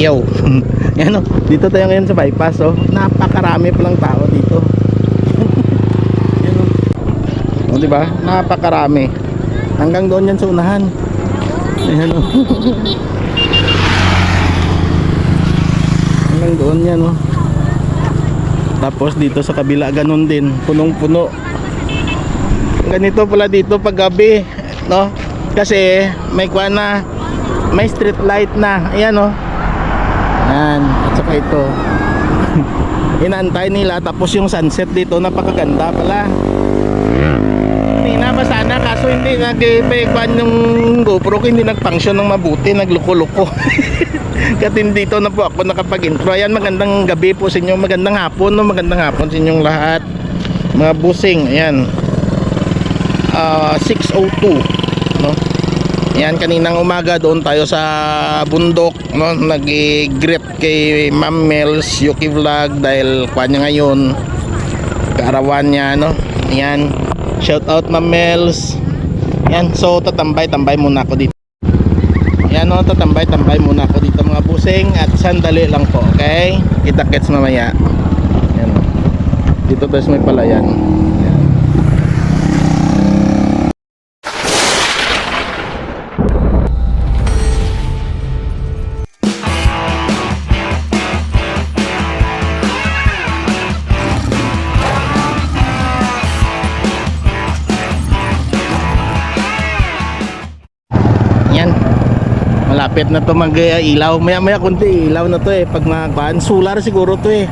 Yo. Yan o. Dito tayo ngayon sa bypass oh. Napakarami palang tao dito. Yan o. O di ba? Napakarami. Hanggang doon yan sa unahan. Ayan o. Hanggang doon yan o. Tapos dito sa kabila ganun din. Punong-puno. Ganito pala dito pag gabi, no? Kasi may kuha na may street light na. Ayan oh. Yan, at saka ito. Inaantay nila tapos yung sunset dito napakaganda pala. Hindi na ba sana kaso hindi nag-pekwan yung GoPro hindi nag-function ng mabuti, nagluko-luko. Katin dito na po ako nakapag-intro. Ayan, magandang gabi po sa inyo, magandang hapon, no? magandang hapon sa inyong lahat. Mga busing, ayan. Ah, 602, no? Ayan, kaninang umaga doon tayo sa bundok, no? Nag-greet kay Ma'am Mels, Yuki Vlog dahil kwa niya ngayon. Kaarawan niya, no? Ayan. Shout out Ma'am Mels. Ayan, so tatambay-tambay muna ako dito. Ayan, no? Tatambay-tambay muna ako dito mga busing at sandali lang po, okay? Kita-kits mamaya. Ayan. no? Dito tayo may palayan. Malapit na to mag uh, ilaw. Maya maya kunti ilaw na to eh. Pag magpaan, solar siguro to eh.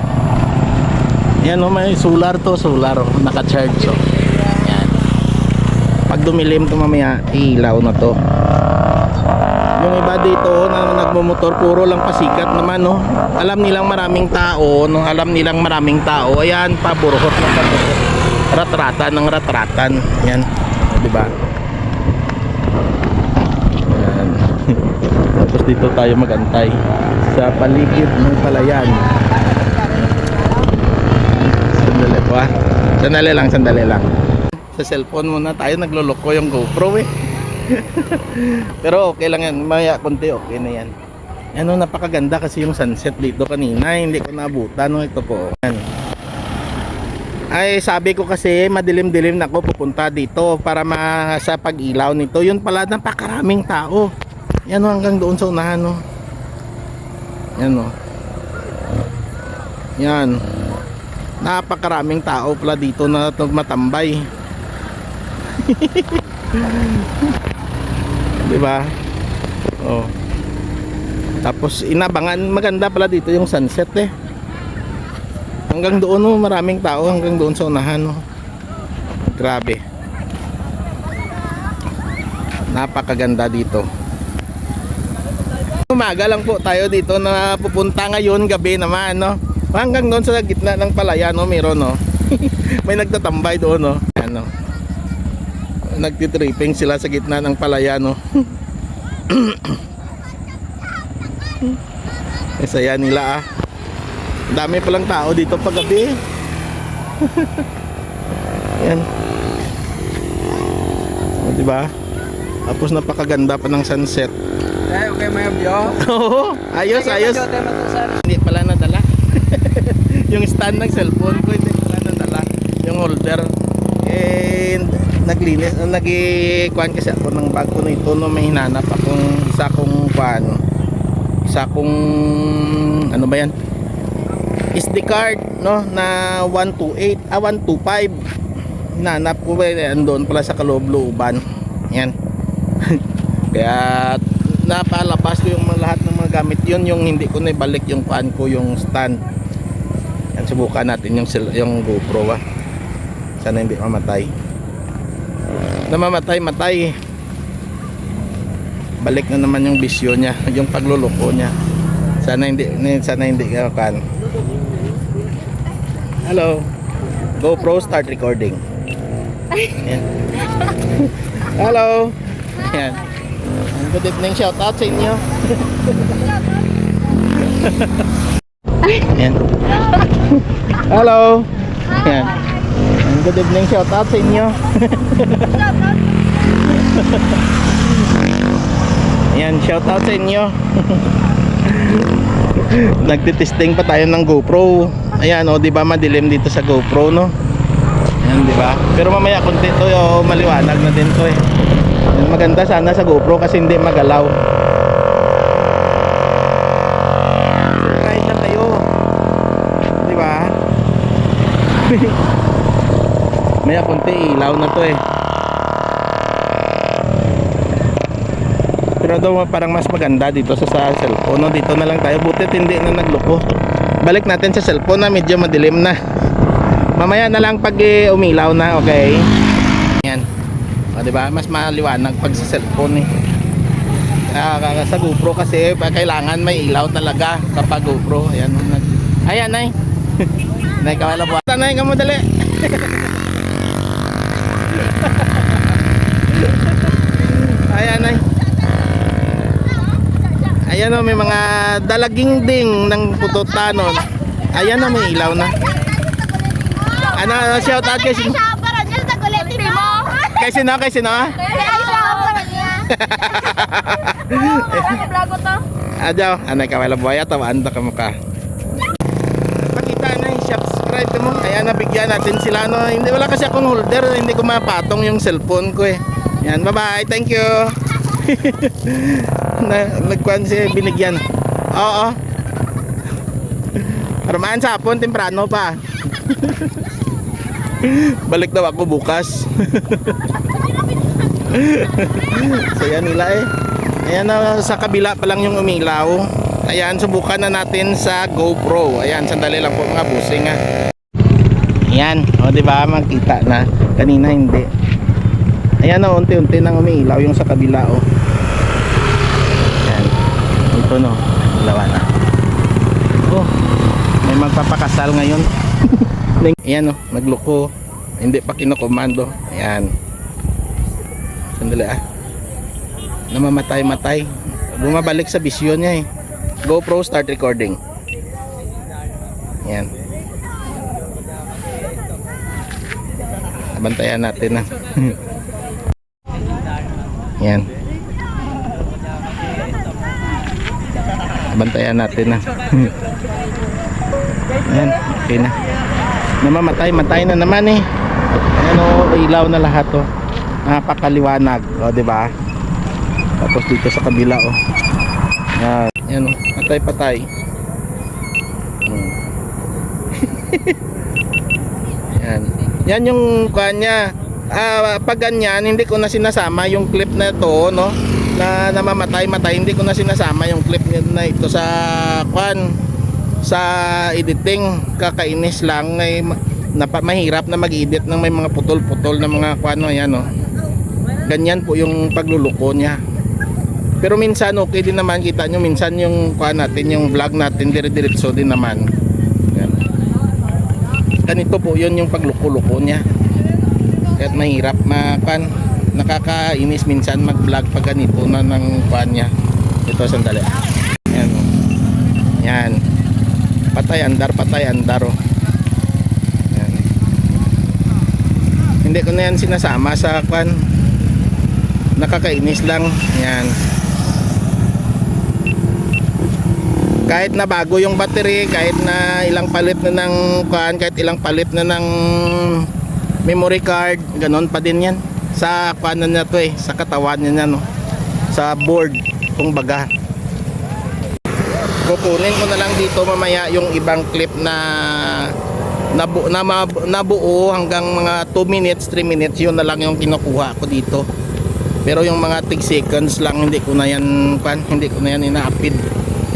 Yan oh, may solar to, solar. oh. Naka-charge so. Yan. Pag dumilim to mamaya, ilaw na to. Yung iba dito na nagmumotor puro lang pasikat naman no. Alam nilang maraming tao, no, alam nilang maraming tao. Ayan, paburhot na paburhot. Ratratan ng ratratan. Yan. 'Di ba? Ayan. Tapos dito tayo magantay sa paligid ng palayan. Sandali po ah. Sandali lang, sandali lang. Sa cellphone muna tayo nagloloko yung GoPro eh. Pero okay lang yan. Maya konti okay na yan. Ano napakaganda kasi yung sunset dito kanina. Hindi ko naabutan. No, ito po. Yan. Ay sabi ko kasi madilim-dilim na ako pupunta dito para ma sa pag-ilaw nito. Yun pala napakaraming tao. Yan o, hanggang doon sa unahan no. Yan o. Yan. Napakaraming tao pala dito na matambay. 'Di ba? Oh. Tapos inabangan maganda pala dito yung sunset eh. Hanggang doon oh, maraming tao hanggang doon sa unahan oh. Grabe. Napakaganda dito. Umaga lang po tayo dito na pupunta ngayon gabi naman no. Hanggang doon sa gitna ng palayan no, meron no. May nagtatambay doon no. Ano. Nagtitripping sila sa gitna ng palayan no. Eh, saya nila ah. Dami palang tao dito pag gabi. Yan. O, di ba? Tapos napakaganda pa ng sunset. Ay, okay mo yung. Oo, ayos, ayos. Hindi pala nadala. yung stand ng cellphone ko hindi pala nadala. Yung holder. And naglinis, uh, nagikuan kasi ako ng bag ko nito no may hinanap akong isa kong kuan. Isa kong ano ba yan? SD card no na 128 ah 125 hinanap ko eh andun pala sa kaloob-looban yan kaya napalabas ko yung lahat ng mga gamit. Yun yung hindi ko na ibalik yung kuan ko yung stand. Yan subukan natin yung yung GoPro ah. sana hindi mamatay. Na mamatay matay. Balik na naman yung bisyo niya yung pagluloko niya. Sana hindi sana hindi ka kan hello. GoPro start recording. Yan hello. Yan good evening shout out sa inyo yan hello yan good evening shout out sa inyo Yan, shout out sa inyo. Nagtitesting pa tayo ng GoPro. Ayan oh, 'di ba madilim dito sa GoPro no? Ayan, 'di ba? Pero mamaya konti to oh, maliwanag na din to eh. Maganda sana sa GoPro kasi hindi magalaw. Ride na tayo. 'Di ba? Maya konti ilaw na to eh. Pero daw parang mas maganda dito sa, sa cellphone. No? Dito na lang tayo. Butit hindi na nagloko. Balik natin sa cellphone na medyo madilim na. Mamaya na lang pag eh, umilaw na, okay? O, di ba? Mas maliwanag pag sa cellphone eh. Ah, sa GoPro kasi pa- kailangan may ilaw talaga kapag GoPro. Ayan. Ayan, Nay. Nay, kawala po. Nay, kamo dali. Ayan, Nay. Ayan o, may mga dalaging ding ng pututanon. Ayan o, may ilaw na. Ano, shout out kay? Para dyan sa kulitin mo. Kay sino? Kay sino? Vlog to. Adyaw, anay ka wala buhay at tawaan ka mukha. Pakita na yung subscribe mo. Kaya nabigyan natin sila no. Hindi wala kasi akong holder, hindi ko mapatong yung cellphone ko eh. Yan, bye-bye. Thank you. na nagkuhan siya binigyan. Oo. Rumaan sa hapon, temprano pa. Balik daw ako bukas. Saya nila eh. Ayan na sa kabila pa lang yung umilaw. Ayan, subukan na natin sa GoPro. Ayan, sandali lang po mga busing ha. Ayan, o di ba makita na. Kanina hindi. Ayan na unti-unti nang umiilaw yung sa kabila oh. Ayan. Ito no, ilaw na. Oh, may magpapakasal ngayon. Ayan oh, nagloko. Hindi pa kinokomando. Ayan. Sandali ah. Namamatay-matay. Bumabalik sa bisyon niya eh. GoPro start recording. Yan abantayan natin na yan abantayan natin na yan okay na. Namamatay-matay na naman eh. Ano ilaw na lahat oh napakaliwanag o di ba tapos dito sa kabila oh. Yan, yan oh, patay-patay. Hmm. yan. Yan yung kanya. Ah, pag ganyan, hindi ko na sinasama yung clip na to, no? Na namamatay-matay, hindi ko na sinasama yung clip na ito sa kwan sa editing. Kakainis lang ay napa, mahirap na mag-edit ng may mga putol-putol na mga kwan, no? Yan, oh. Ganyan po yung pagluluko niya. Pero minsan okay din naman kita nyo minsan yung kuha natin yung vlog natin dire-diretso din naman. Yan. Ganito po yun yung pagluko-luko niya. Kahit mahirap makan nakakainis minsan mag-vlog pag ganito na ng kuha niya. Ito sandali. Yan. Yan. Patay andar, patay andar oh. Yan. Hindi ko na yan sinasama sa kwan nakakainis lang. Yan. Kahit na bago yung battery kahit na ilang palit na ng kuan kahit ilang palit na ng memory card ganon pa din yan. Sa kuan na to eh sa katawan niya no? Sa board kung baga. Kukunin ko na lang dito mamaya yung ibang clip na nabu, na, nabuo hanggang mga 2 minutes 3 minutes yun na lang yung kinukuha ko dito pero yung mga tig seconds lang hindi ko na yan pan hindi ko na yan ina-upload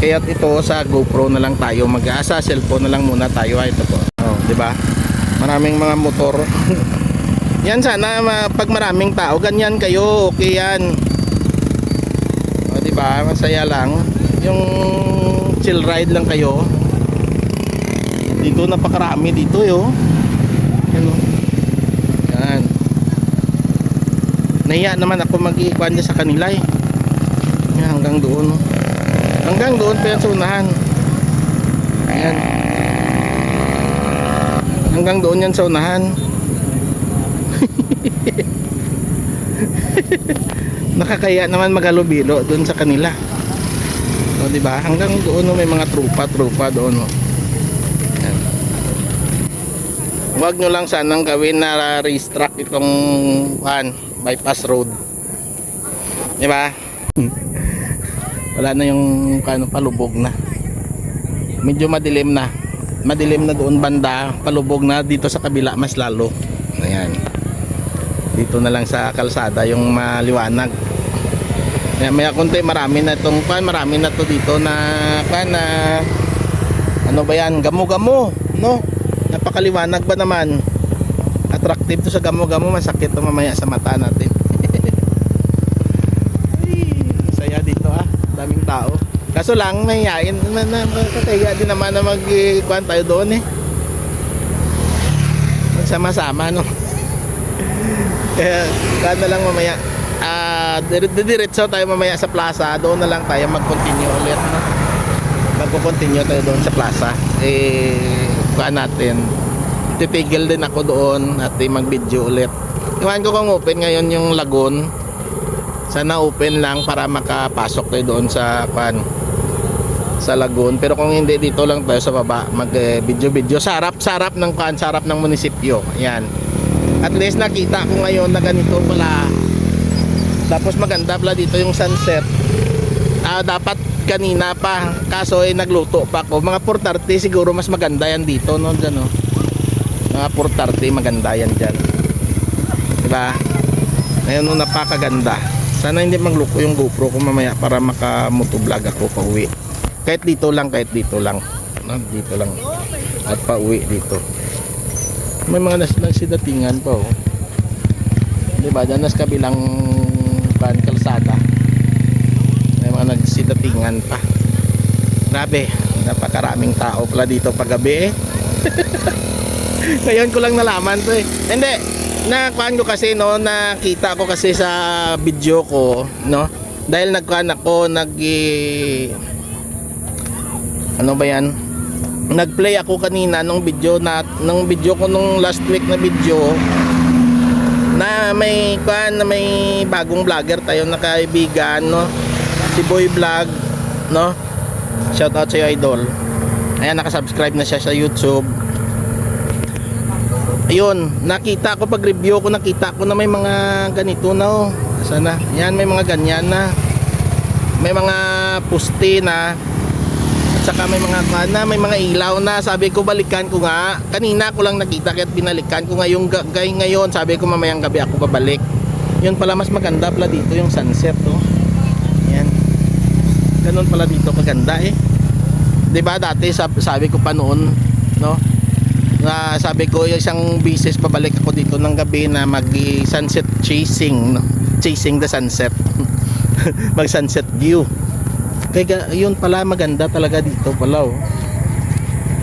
kaya ito sa GoPro na lang tayo mag-asa cellphone na lang muna tayo. Ay ito po. Oh, di ba? Maraming mga motor. Yan sana pag maraming tao ganyan kayo okay yan. Oh, di ba? Masaya lang. Yung chill ride lang kayo. Dito napakarami dito yo yan oh. yan nahiya naman ako mag-iikwan sa kanila eh yan, hanggang doon hanggang doon pa yan sa unahan ayan hanggang doon yan sa unahan nakakaya naman magalubilo doon sa kanila O, di ba? Hanggang doon may mga trupa-trupa doon. No. Yan. Huwag nyo lang sanang gawin na restruct itong kan, bypass road. Di ba? Wala na yung kano palubog na. Medyo madilim na. Madilim na doon banda, palubog na dito sa kabila mas lalo. Ayan. Dito na lang sa kalsada yung maliwanag. Kaya maya konti marami na itong pan, marami na to dito na pan na ano ba yan, gamo-gamo, no? Napakaliwanag ba naman? Attractive to sa gamo-gamo, masakit to mamaya sa mata natin. Ay, saya dito ah, daming tao. Kaso lang, na, na, nakakaya din naman na mag-kuhan tayo doon eh. Magsama-sama, no? Kaya, kaya na lang mamaya. Dire- didiretso tayo mamaya sa plaza. Doon na lang tayo mag-continue ulit, no? Magko-continue tayo doon sa plaza. Eh, kuha natin. Titigil din ako doon at mag-video ulit. Iwan ko kung open ngayon yung lagoon. Sana open lang para makapasok tayo doon sa kuan sa lagoon. Pero kung hindi dito lang tayo sa baba, mag eh, sa harap, sa harap ng kuan, sa harap ng munisipyo. Ayan. At least nakita ko ngayon na ganito pala. Tapos maganda pala dito yung sunset. Ah, dapat kanina pa. Kaso eh nagluto pa ako. Mga 4:30 siguro mas maganda yan dito no, diyan no. Mga 4:30 maganda yan diyan. 'Di ba? Ayun no napakaganda. Sana hindi magluko yung GoPro ko mamaya para makamotovlog ako pa uwi. Kahit dito lang, kahit dito lang. No, dito lang. At pa uwi dito. May mga nas nagsidatingan pa oh. 'Di ba? Diyan nas kabilang pan kalsada. May mga nagsidatingan pa. Grabe, napakaraming tao pala dito paggabi eh. Ngayon ko lang nalaman to eh. Hindi, nakuhaan ko kasi no, nakita ko kasi sa video ko, no? Dahil nagkuhan ako, nag ano ba yan? Nag-play ako kanina nung video na nung video ko nung last week na video na may kuhan na may bagong vlogger tayo na kaibigan, no? Si Boy Vlog, no? Shout out sa idol. Ayan, nakasubscribe na siya sa YouTube ayun nakita ko pag review ko nakita ko na may mga ganito na oh. Sana yan may mga ganyan na. May mga puste na. At saka may mga kana may mga ilaw na. Sabi ko balikan ko nga. Kanina ko lang nakita kaya binalikan ko ngayong ga- gay ngayon. Sabi ko mamayang gabi ako babalik. Yun pala mas maganda pala dito yung sunset oh. Yan. Ganun pala dito kaganda eh. 'di ba dati sabi, sabi ko pa noon no na sabi ko isang bisis babalik ako dito ng gabi na mag sunset chasing no? chasing the sunset. Mag sunset view. Kaya yun pala maganda talaga dito pala oh.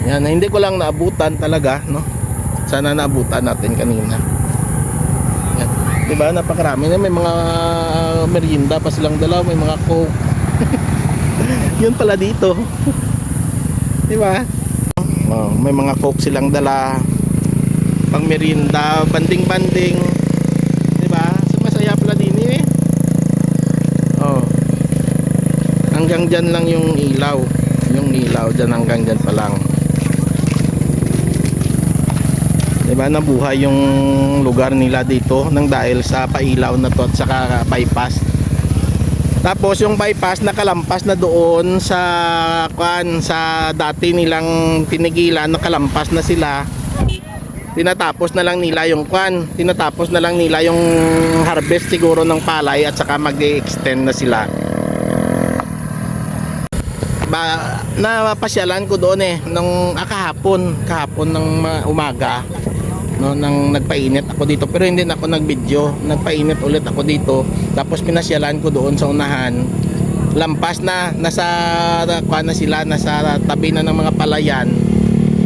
yan hindi ko lang naabutan talaga no? Sana naabutan natin kanina. Yan. diba napakarami na may mga merienda pa silang dalaw may mga coke. Yun pala dito. Diba Oh, may mga coke silang dala pang merienda, banding-banding. 'Di ba? Masaya pala din eh. Oh. Hanggang diyan lang yung ilaw. Yung ilaw diyan hanggang diyan pa lang. 'Di ba? Nabuhay yung lugar nila dito nang dahil sa pailaw na to at saka bypass. Tapos yung bypass nakalampas na doon sa kwan sa dati nilang tinigilan nakalampas na sila. Tinatapos na lang nila yung kwan, tinatapos na lang nila yung harvest siguro ng palay at saka mag-extend na sila. Ba, napasyalan ko doon eh nung ah, kahapon, kahapon ng ma- umaga no nang nagpainit ako dito. Pero hindi na ako nagvideo. Nagpainit ulit ako dito. Tapos pinasyalan ko doon sa unahan. Lampas na nasa kuha na sila nasa tabi na ng mga palayan.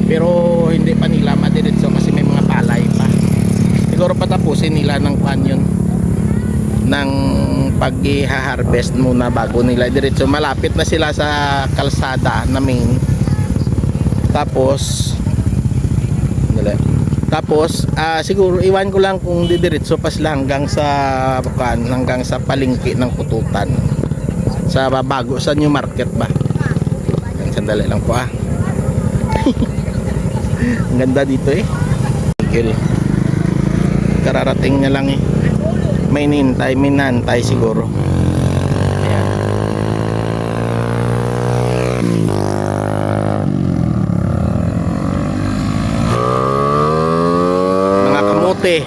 Pero hindi pa nila madiretso kasi may mga palay pa. Siguro patapusin nila ng kuhan yun. Ng pag-harvest muna bago nila diretso. Malapit na sila sa kalsada na main. Tapos tapos ah, siguro iwan ko lang kung didiretso pa sila hanggang sa bukan hanggang sa palengke ng pututan sa bago sa new market ba Sandali lang po ah. Ang ganda dito eh. Tigil. Kararating niya lang eh. May nintay, may nantay siguro. Kamote.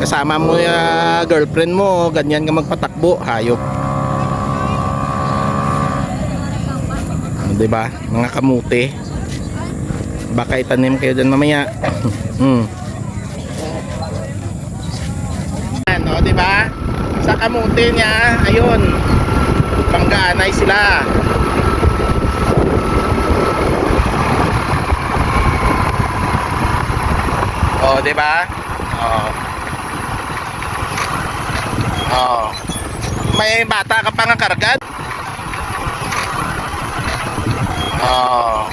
Kasama mo yung girlfriend mo, ganyan ka magpatakbo, hayop. Ba? Mga kamote. Baka itanim kayo dyan mamaya. hmm. Ano, ba? Sa kamote niya, ayun. Panggaanay sila. Oh, di ba? Oh. Oh. May bata ka pa nga kargad? Oh.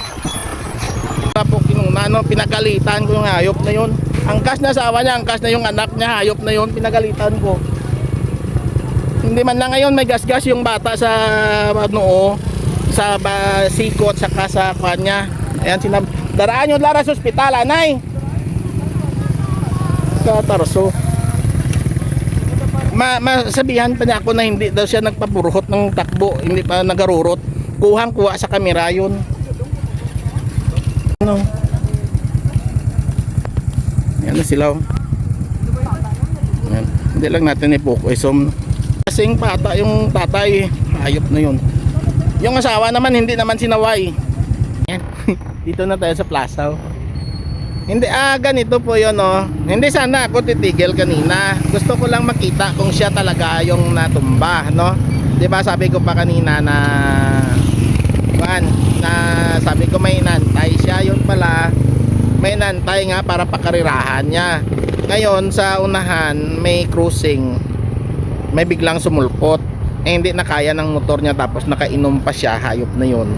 Tapos kinuna, no, pinagalitan ko yung hayop na yun. Angkas na asawa niya, angkas na yung anak niya, hayop na yun, pinagalitan ko. Hindi man lang ngayon may gasgas yung bata sa noo, sa ba, sikot, saka sa kanya. Ayan, sinab... Daraan yung lara sa ospital, anay. Sa Tarso. Ma masabihan pa niya ako na hindi daw siya nagpapurhot ng takbo, hindi pa nagarurot. Kuhang kuha sa kamera yun. Ano? Yan na sila. oh. Yan. Hindi lang natin ipokuisom. Kasing pata yung tatay, ayop na yun. Yung asawa naman hindi naman sinaway. Yan. Dito na tayo sa plaza. oh. Hindi, ah, ganito po yun, oh. Hindi sana ako titigil kanina. Gusto ko lang makita kung siya talaga yung natumba, no? 'Di ba sabi ko pa kanina na kuan, na sabi ko may nantay siya, yun pala may nantay nga para pakarirahan niya. Ngayon sa unahan may cruising. May biglang sumulpot. Eh, hindi na kaya ng motor niya tapos nakainom pa siya, hayop na yun.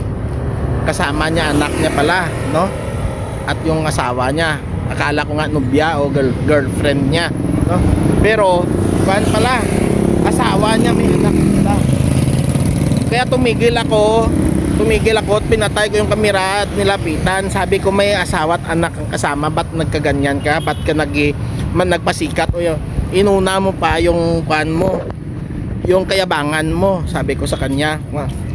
Kasama niya anak niya pala, no? At yung asawa niya. Akala ko nga nubya o girl, girlfriend niya. No? Pero, kuhan pala, asawa niya may anak pala. Kaya tumigil ako, tumigil ako at pinatay ko yung kamera at nilapitan. Sabi ko may asawa at anak ang kasama, ba't nagkaganyan ka? Ba't ka nag, man, nagpasikat? O yun, inuna mo pa yung kuhan mo, yung kayabangan mo, sabi ko sa kanya.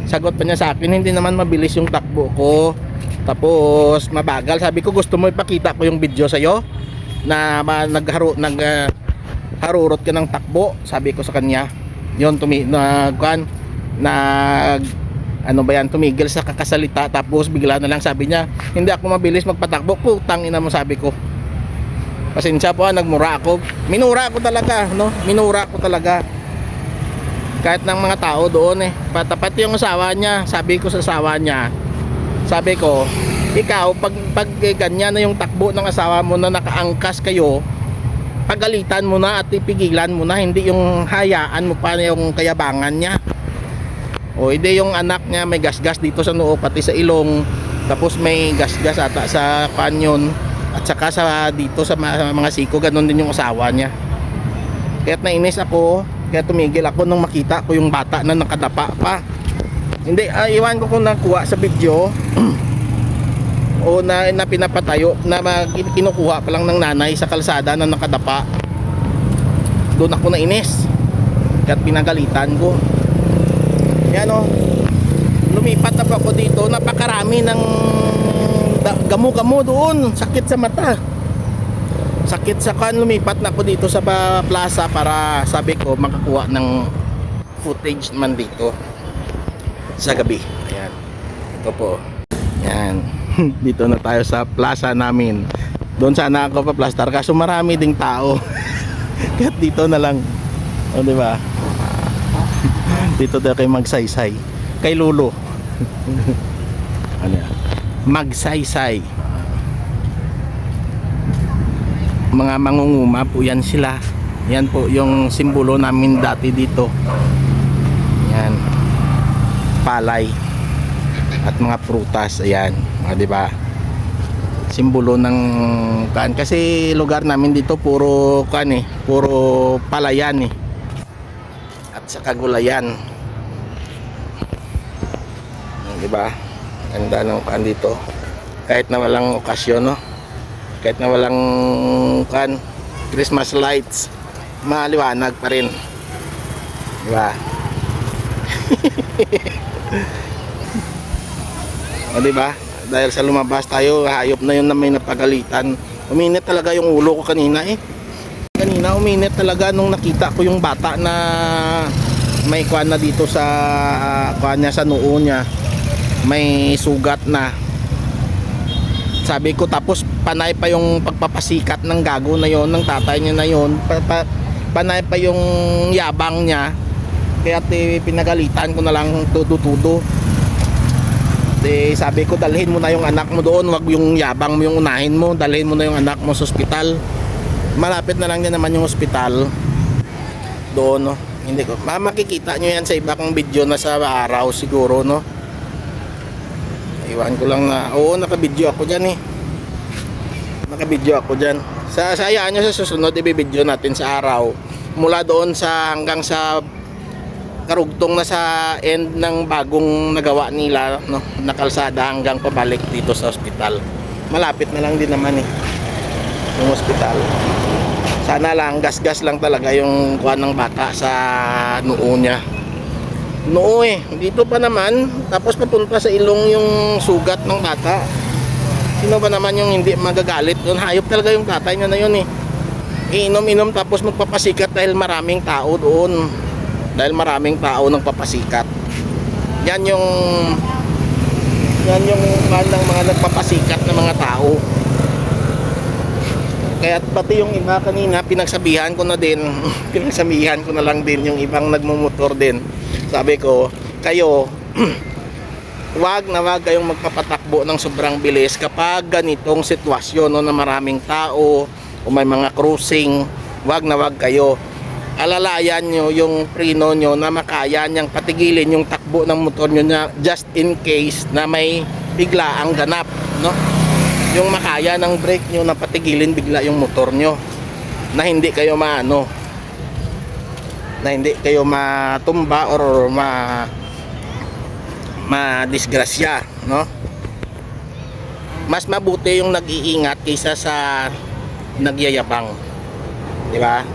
Sagot pa niya sa akin, hindi naman mabilis yung takbo ko. Tapos mabagal. Sabi ko gusto mo ipakita ko yung video sa na ma, nagharo nag ah, harurot ka ng takbo. Sabi ko sa kanya. Yon tumi nagkuan nag ano ba yan tumigil sa kakasalita tapos bigla na lang sabi niya hindi ako mabilis magpatakbo putang ina mo sabi ko pasensya po ah, nagmura ako minura ako talaga no minura ako talaga kahit ng mga tao doon eh patapat yung asawa niya sabi ko sa asawa niya sabi ko ikaw pag, pag ganyan na yung takbo ng asawa mo na nakaangkas kayo pagalitan mo na at ipigilan mo na hindi yung hayaan mo pa yung kayabangan niya. O hindi yung anak niya may gasgas dito sa noo pati sa ilong tapos may gasgas ata sa kanyon at saka sa dito sa mga, mga siko ganun din yung asawa niya. Kaya't nainis ako kaya tumigil ako nung makita ko yung bata na nakadapa pa hindi ah, iwan ko kung nakuha sa video o na, na pinapatayo na mag, kinukuha pa lang ng nanay sa kalsada na nakadapa. Doon ako nainis. Kaya't pinagalitan ko. Yan o lumipat na ako dito. Napakarami ng gamo-gamo doon. Sakit sa mata. Sakit sa kan. Lumipat na ako dito sa plaza para sabi ko makakuha ng footage naman dito sa gabi. Ayan. Ito po. Yan dito na tayo sa plaza namin. Doon sana ako pa plaster. Kaso marami ding tao. Kaya dito na lang. O di ba? Dito tayo kay magsaysay. Kay lulo ano magsaysay. Mga mangunguma po yan sila. Yan po yung simbolo namin dati dito palay at mga prutas ayan mga di ba simbolo ng kan kasi lugar namin dito puro kan eh puro palayan eh at sa kagulayan di ba Ganda ng pan dito. Kahit na walang okasyon, no? Kahit na walang kan Christmas lights, maliwanag pa rin. Diba? O diba? Dahil sa lumabas tayo, hayop na yun na may napagalitan. Uminit talaga yung ulo ko kanina eh. Kanina uminit talaga nung nakita ko yung bata na may kwan na dito sa kwan niya sa noo niya. May sugat na. Sabi ko tapos panay pa yung pagpapasikat ng gago na yon ng tatay niya na yon. Pa, pa- panay pa yung yabang niya. Kaya ti, pinagalitan ko na lang tudo-tudo. Sabi ko dalhin mo na yung anak mo doon, wag yung yabang mo yung unahin mo, dalhin mo na yung anak mo sa ospital. Malapit na lang din naman yung ospital. Doon, no. Hindi ko. Ma makikita nyo yan sa iba kong video na sa araw siguro, no. Iwan ko lang na, oo, naka-video ako dyan eh. Naka-video ako dyan. Sa sayaan nyo sa susunod, ibibideo natin sa araw. Mula doon sa hanggang sa karugtong na sa end ng bagong nagawa nila no, na kalsada hanggang pabalik dito sa ospital. Malapit na lang din naman eh yung ospital. Sana lang gas-gas lang talaga yung kuha ng bata sa noo niya. Noo eh, dito pa naman tapos papunta sa ilong yung sugat ng bata. Sino ba naman yung hindi magagalit doon? Hayop talaga yung tatay niya na yun eh. Iinom-inom tapos magpapasikat dahil maraming tao doon dahil maraming tao nang papasikat. Yan yung yan yung kan ng mga nagpapasikat na mga tao. Kaya pati yung iba kanina pinagsabihan ko na din, pinagsabihan ko na lang din yung ibang nagmumotor din. Sabi ko, kayo wag na wag kayong magpapatakbo ng sobrang bilis kapag ganitong sitwasyon no, na maraming tao o may mga crossing, wag na wag kayo alalayan nyo yung preno nyo na makaya niyang patigilin yung takbo ng motor nyo na just in case na may bigla ang ganap no? Yung makaya ng brake nyo na patigilin bigla yung motor nyo na hindi kayo maano na hindi kayo matumba or ma madisgrasya no? Mas mabuti yung nag-iingat kaysa sa nagyayabang di ba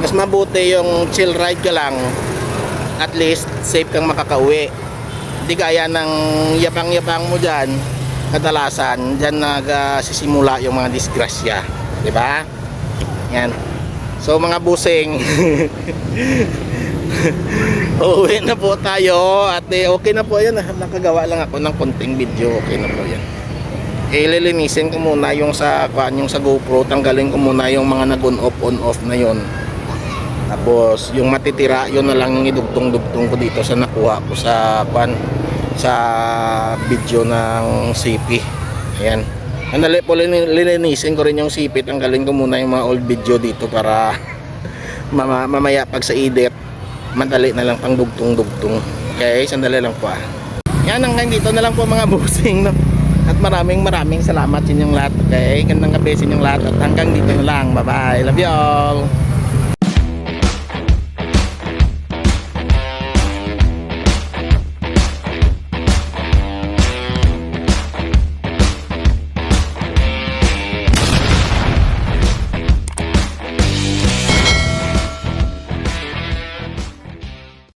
mas mabuti yung chill ride ka lang. At least safe kang makakauwi. Hindi gaya ng yabang-yabang mo dyan kadalasan dyan nagsisimula yung mga disgrasya. Di ba? Yan. So mga busing uuwi na po tayo. At eh, okay na po. Yan nakagawa lang ako ng konting video. Okay na po yan. Ililinisin ko muna yung sa kuan yung sa GoPro. Tanggalin ko muna yung mga nag on off on off na yon tapos yung matitira yun na lang idugtong-dugtong ko dito sa nakuha ko sa kuan sa video ng CP ayan. Andali po lin- lilinisin ko rin yung CP tanggalin ko muna yung mga old video dito para mama, mamaya pag sa edit madali na lang pang dugtong-dugtong. Okay sandali lang po ah. Yan hanggang dito na lang po mga bossing no? at maraming maraming salamat sa inyong lahat okay? Gandang gabi sa inyong lahat at hanggang dito na lang. Bye bye love you all